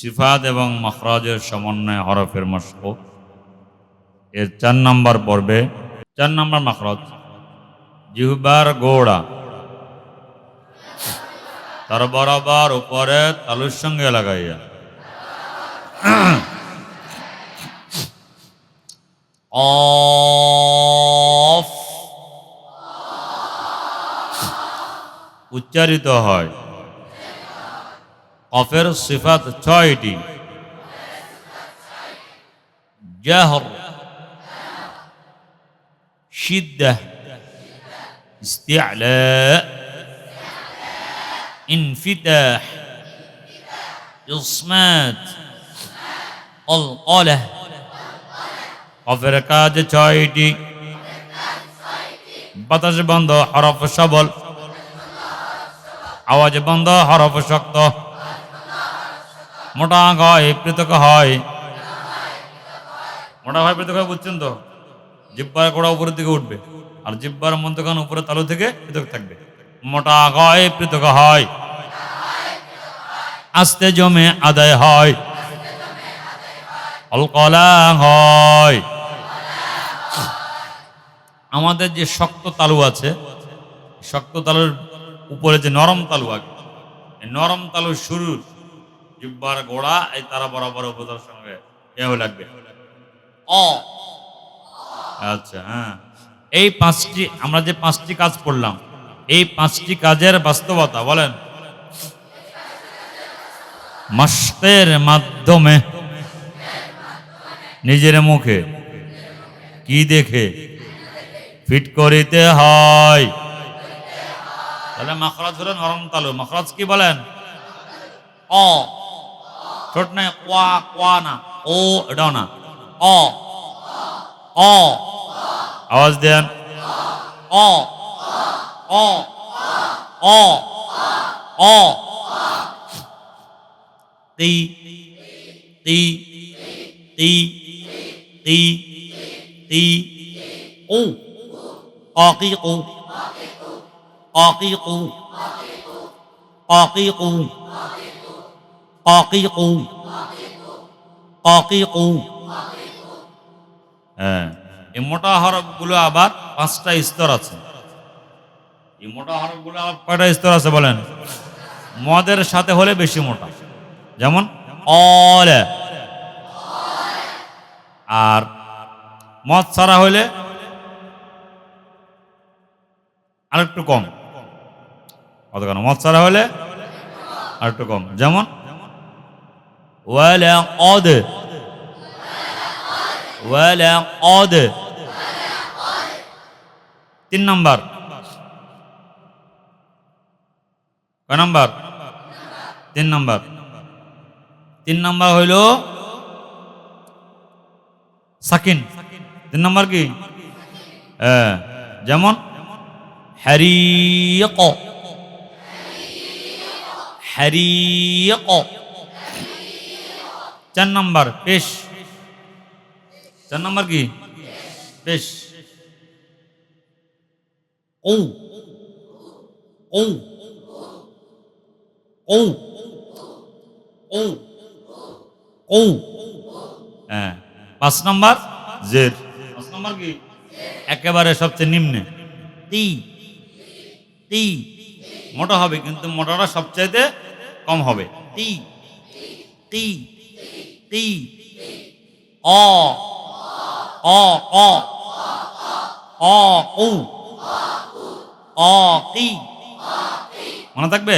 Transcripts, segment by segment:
সিফাত এবং মখরাজের সমন্বয় হরফের মশক এর চার নম্বর পর্বে, চার নম্বর মখরজ, জিহবার গোড়া। তার বরাবর উপরে তালুর সঙ্গে লাগাইয়া। অফ। উচ্চারিত হয়। অফের সিফাত ছয়টি জাহর শিদ্দা استعلاء انفتاح إصمات القلة অফের কাজ ছয়টি বাতাস বন্ধ হরফ সবল আওয়াজ বন্ধ হরফ শক্ত মোটা হয়, পৃথক হয়। মোটা হয় পৃথক হয় বুঝছেন তো? জিব্বার গোড়া উপরের দিকে উঠবে আর জিব্বার মন্তকান উপরে তালু থেকে পৃথক থাকবে। মোটা হয়, পৃথক হয়। আস্তে জমে আদায় হয়। অলকলা হয়। আমাদের যে শক্ত তালু আছে, শক্ত তালুর উপরে যে নরম তালু এই নরম তালুর শুরু জিব্বার গোড়া, এই তারা বরাবর উপতার সঙ্গে এও লাগবে। আচ্ছা হ্যাঁ। এই পাঁচটি, আমরা যে পাঁচটি কাজ করলাম, এই পাঁচটি কাজের বাস্তবতা বলেন। মস্তের মাধ্যমে নিজের মুখে কি দেখে ফিট করিতে হয়? তাহলে মখরাজ হলো নরম তালু। মখরাজ কি বলেন? অ। ছোট না কোয়া কোয়া না, ও এটাও না। অ। অ। আওয়াজ দেন অ। অ। অ। অ। তি তি তি তি তি ও। আকিকু। আকিকু। আকিকু। আকিকু আকিকু হ্যাঁ এই মোটা হরফগুলো আবার পাঁচটা স্তর আছে। এই মোটা হরফগুলো আবার কয়টা স্তর আছে বলেন? মদের সাথে হলে বেশি মোটা। যেমন অল। আর মদ ছাড়া হলে আরেকটু কম। কত কেন মদ ছাড়া হলে আরেকটু কম। যেমন ওয়ালা অদ তিন নম্বর কয় নম্বর? তিন নম্বর। তিন নম্বর হইল সাকিন। তিন নম্বর কি? যেমন হ্যারিক হ্যারিক চার নম্বর পেশ চার নম্বর কি? পেশ ও ও ও ও ও হ্যাঁ। পাঁচ নম্বর, জের। পাঁচ নম্বর কি? একেবারে সবচেয়ে নিম্নে। তি। তি। মোটা হবে, কিন্তু মোটাটা সবচাইতে কম হবে। তি। তি। তি অ অ অ অ ও অ কি মনে থাকবে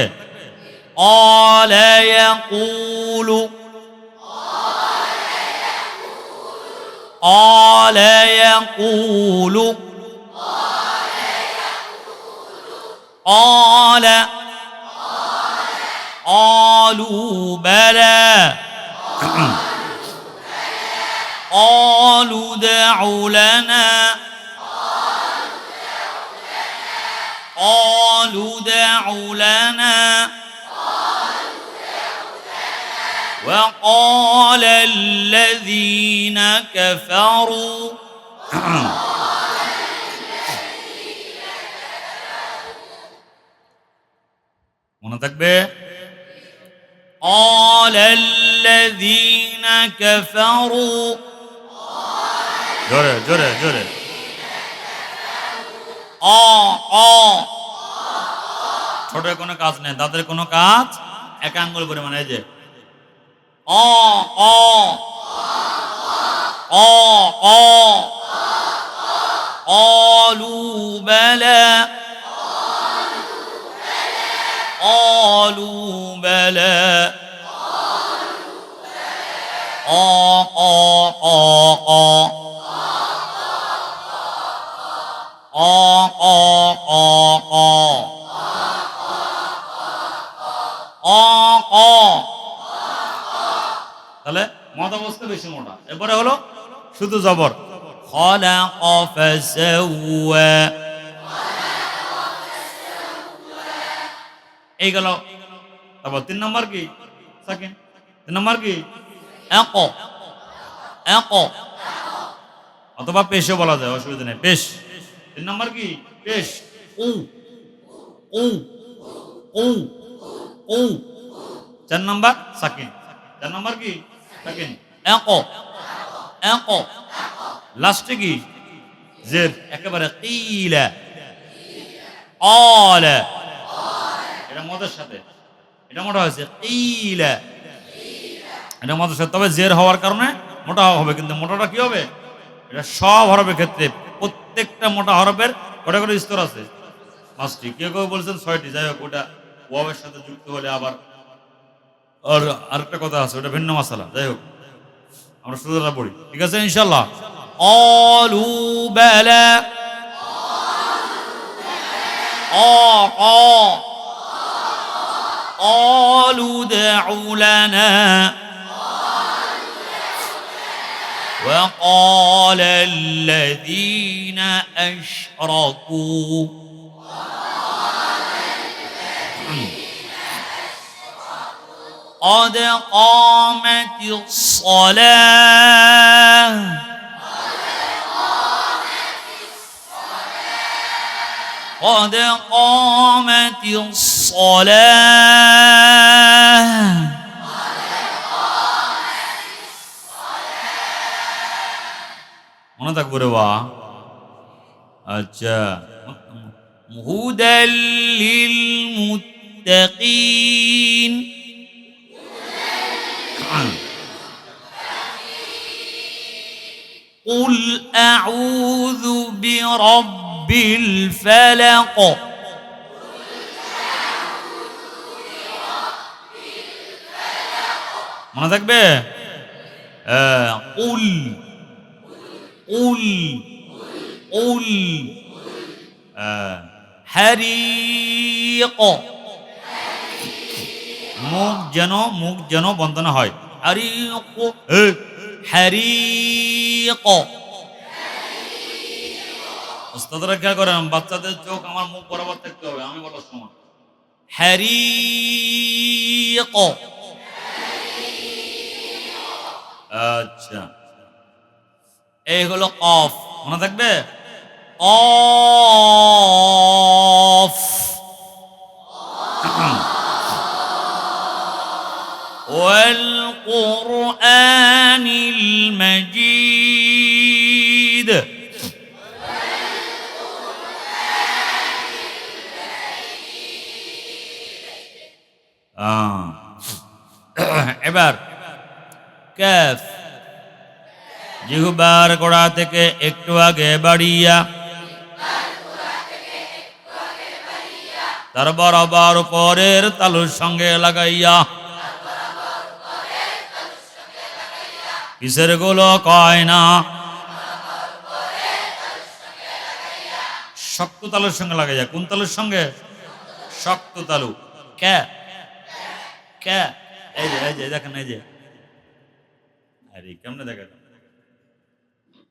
قال يقول قال يقول قال قالوا بلى قالوا دع لنا قالوا دع لنا وقال الذين كفروا মনে থাকবে قال الذين كفروا জোরে জোরে জোরে آ آ ছোট কোনো কাজ নেই দাঁতের কোনো কাজ এক আঙ্গুল পরিমাণে এই যে آ آ آ آ قالوا بلى قالوا بلى آ آ آ آ তাহলে মতা বসতে বেশি মোটা এরপরে হলো শুধু জবর خلق فسوى এই গেল তারপর তিন নম্বর কি সেকেন্ড তিন নম্বর কি أقو أقو অথবা পেশও বলা যায় অসুবিধা নেই পেশ তিন নম্বর কি পেশ أو أو أو উ চার নাম্বার সাকিন। চার নাম্বার কি? সাকিন। এক এক লাস্টে কি? জের। একেবারে কিলা অল। এটা মদের সাথে। এটা মোটা হয়েছে কিলা এটা মদের সাথে। তবে জের হওয়ার কারণে মোটা হবে, কিন্তু মোটাটা কি হবে? এটা সব হরফের ক্ষেত্রে প্রত্যেকটা মোটা হরফের কটা করে স্তর আছে। পাঁচটি। কেউ কেউ বলছেন ছয়টি। যাই হোক, ওটা ওয়াবের সাথে যুক্ত হলে আবার আর আরেকটা কথা আছে ওটা ভিন্ন মশালা যাই হোক আমরা সুতরাং পড়ি ঠিক আছে ইনশাল্লাহ قالوا بلى آ آ قالوا ادع لنا وقال الذين أشركوا قد قامت الصلاة قد قامت الصلاة মনে থাকবো রে বা আচ্ছা هدى للمتقين قل أعوذ برب الفلق মনে থাকবে হ্যাঁ, قل قل قل হ্যাঁ। حريق মুখ যেন মুখ যেন বন্ধ না হয় حريق হ্যারিক ওস্তাদরা খেয়াল করেন, বাচ্চাদের চোখ আমার মুখ বরাবর থাকতে হবে, আমি বলার সময়। হ্যারিক আচ্ছা। এই হলো অফ মনে থাকবে? অফ ওয়েল والقرآن المجيد আহ। এবার كاف জিহুবার গোড়া থেকে একটু আগে বাড়িয়া তার বরাবর পরের তালুর সঙ্গে লাগাইয়া কিসেরগুলো কয় না? শক্ত তালুর সঙ্গে লাগে লাগাইয়া কোন তালুর সঙ্গে? শক্ত তালু কে? কে? এই যে এই যে, দেখেন, এই যে। আরে, কেমনে দেখেন?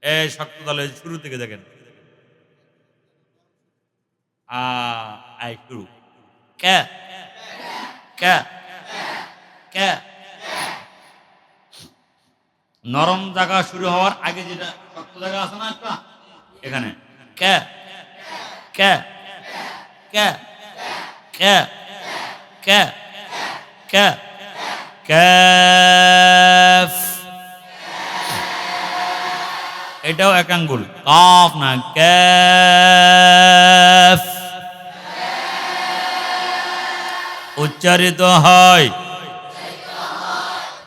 এই শক্ত তালু শুরু থেকে দেখেন। আ, আই, শুরু। কে? কে? কে? নরম জায়গা শুরু হওয়ার আগে যেটা শক্ত জায়গা আছে না একটা? এখানে। কে? কে? কে? কে? কে? কে? ক্যাফ এটাও এক আঙ্গুল। না ক্যাফ উচ্চারিত হয়।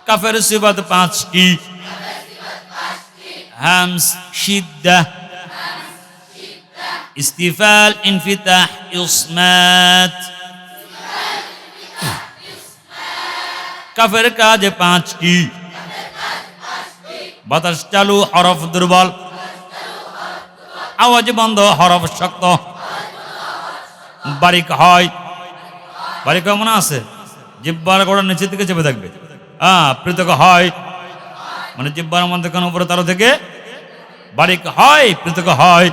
কাফের সিবাত পাঁচটি হামস শিদ্দা ইস্তিফাল ইনফিতাহ ইসমাত কাফের কাজ পাঁচটি বাতাস চালু হরফ দুর্বল আওয়াজ বন্ধ হরফ শক্ত বারিক হয় বারিক মনে আছে জিব্বার গোড়া নিচের দিকে চেপে থাকবে হ্যাঁ পৃথক হয় মানে জিব্বার মধ্যে কোনো উপরে তারও থেকে বারিক হয়, পৃথক হয়।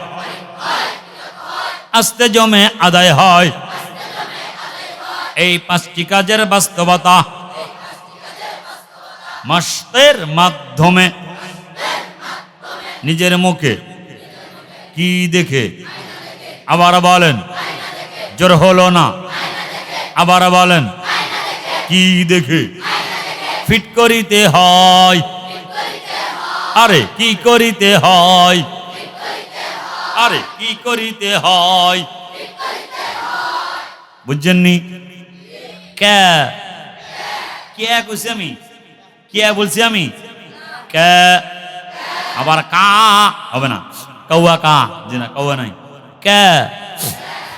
আস্তে জমে আদায় হয়। এই পাঁচটি কাজের বাস্তবতা মাস্তের মাধ্যমে নিজের মুখে কি দেখে আবার বলেন, জোর হলো না। আবার বলেন, কি দেখে ফিট করিতে হয়। আরে কি করিতে হয় আরে কি করিতে হয় বুঝছেননি কে কে কইছি আমি কে বলছি আমি কে আবার কা হবে না কৌয়া কা জি না কৌয়া নাই কে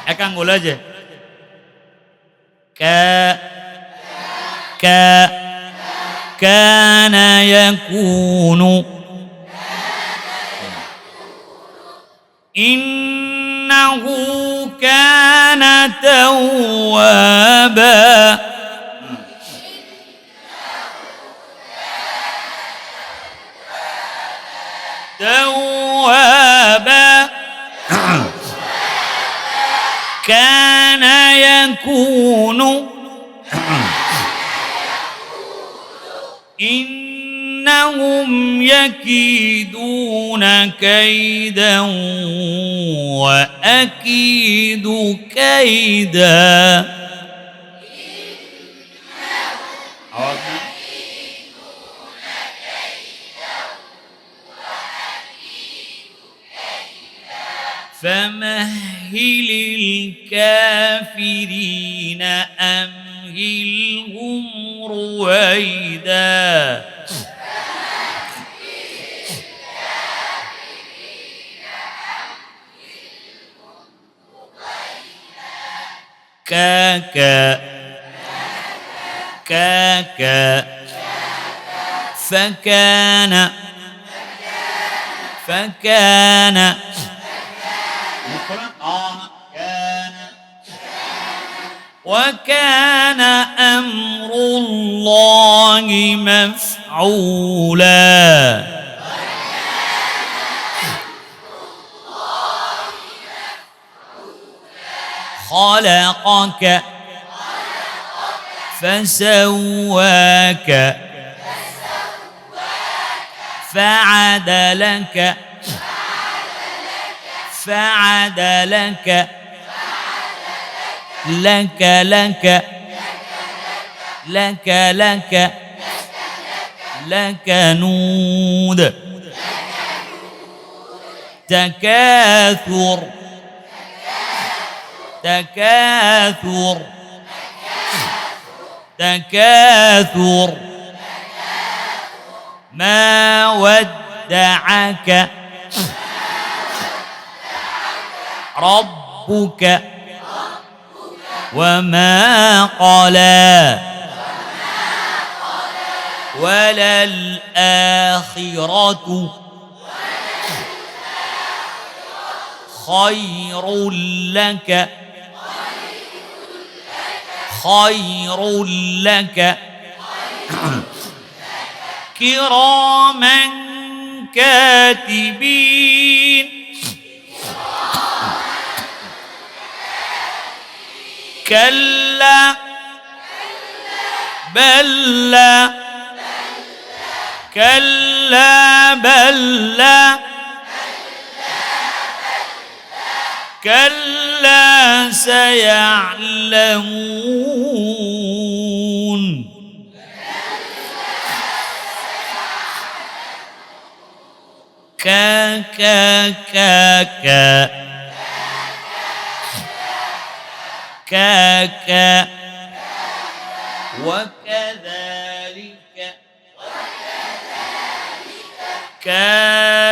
একাঙ্গুল এই যে কে কে كان يكون إنه كان توابا. توابا. كان يكون إنهم يكيدون كيدا وأكيد كيدا. فمهل الكافرين أمهلهم رويدا. كاكا. كاكا. فكان. فكان. وكان أمر الله مفعولا. خلقك فسواك فعدلك فعدلك لك لك لك لك لك نود. تكاثر. تكاثر. تكاثر. ما ودعك. ربك. وما قلى. وللآخرة. خير لك. خير لك. كراما كاتبين. كلا. بل لا كلا بل لا كلا. كلا سيعلمون. كا كا كا كا كا كا وكذلك. وكذلك. كا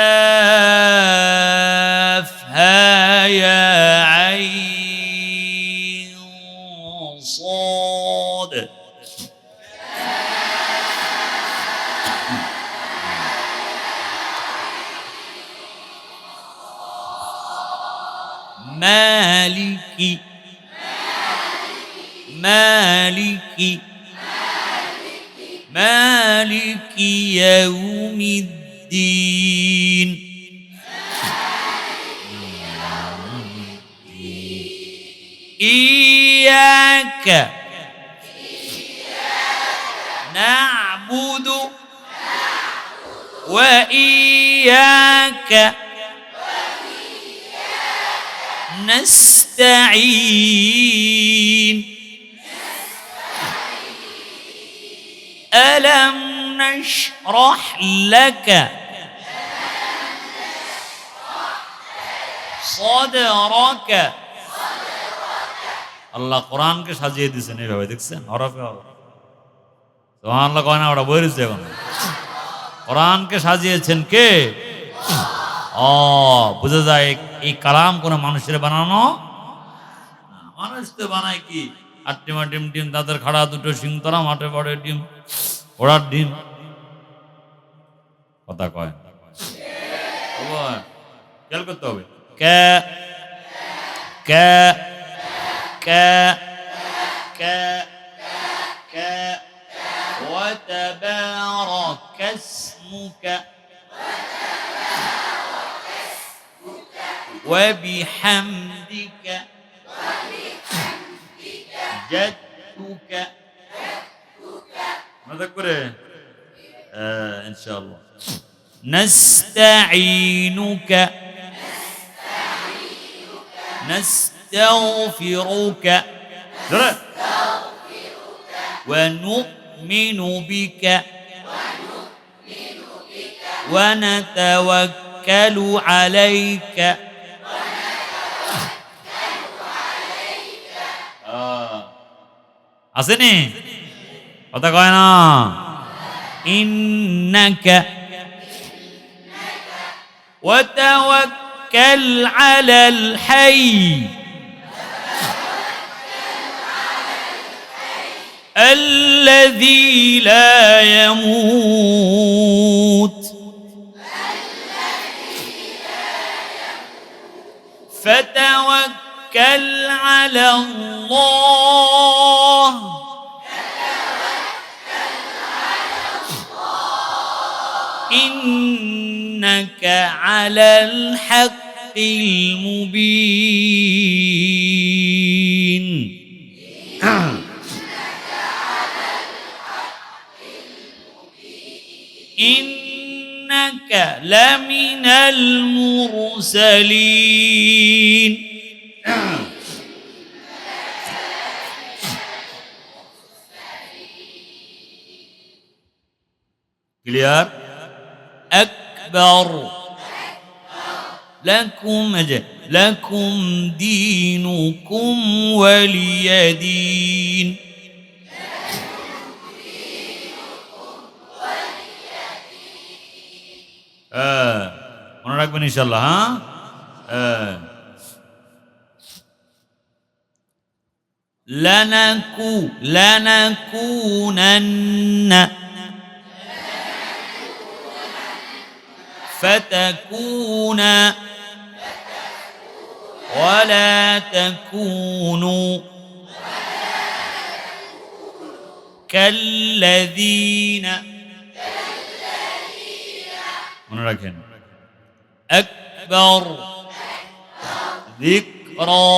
إياك. نعبد وإياك. نستعين. ألم نشرح لك صدرك আল্লাহ কোরআনকে সাজিয়ে দিয়েছেন এইভাবে, দেখছেন? হরফে হরফ। সুবহানাল্লাহ, কয় না, ওটা বই রয়েছে এখন। কোরআনকে সাজিয়েছেন কে? ও, বুঝা যায় এই কালাম কোন মানুষের বানানো? মানুষ তো বানায় কি? আটটিমা ডিম ডিম, তাদের খাড়া, দুটো সিং তারা মাঠে পড়ে ডিম ওড়ার ডিম। কথা কয়। খেয়াল করতে হবে। ك ك كا كا كا وتبارك اسمك. وبحمدك. جدك. ماذا كره آه إن شاء الله. نستعينك. نستعينك. نستغفرك ধরে ونؤمن بك ونتوكل عليك আসেনি কথা কয় না إنك وتوكل على الحي الذي لا يموت. فتوكل على الله. إنك على الحق المبين. المرسلين. كليار أكبر. لكم لكم دينكم ولي دين. آه. রাখবেন ইনশাল্লাহ হ্যাঁ হ্যাঁ لنكو لنكونن فتكون ولا تكونوا كالذين মনে রাখেন أكبر ذكرى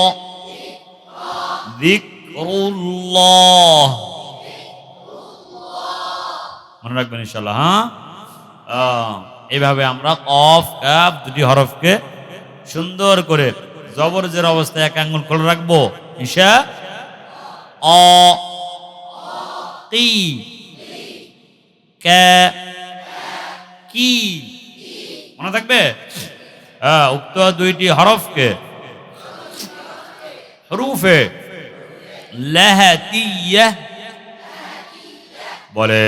ذكر الله মনে রাখবেন ইনশাল্লাহ হ্যাঁ আহ, এইভাবে আমরা কফ কাপ দুটি হরফকে সুন্দর করে জবর জের অবস্থায় এক আঙ্গুল খোলা রাখবো ঈশা অ কি কা কি মনে থাকবে হ্যাঁ উক্ত দুইটি হরফকে। রুফে লহতিয়া বলে।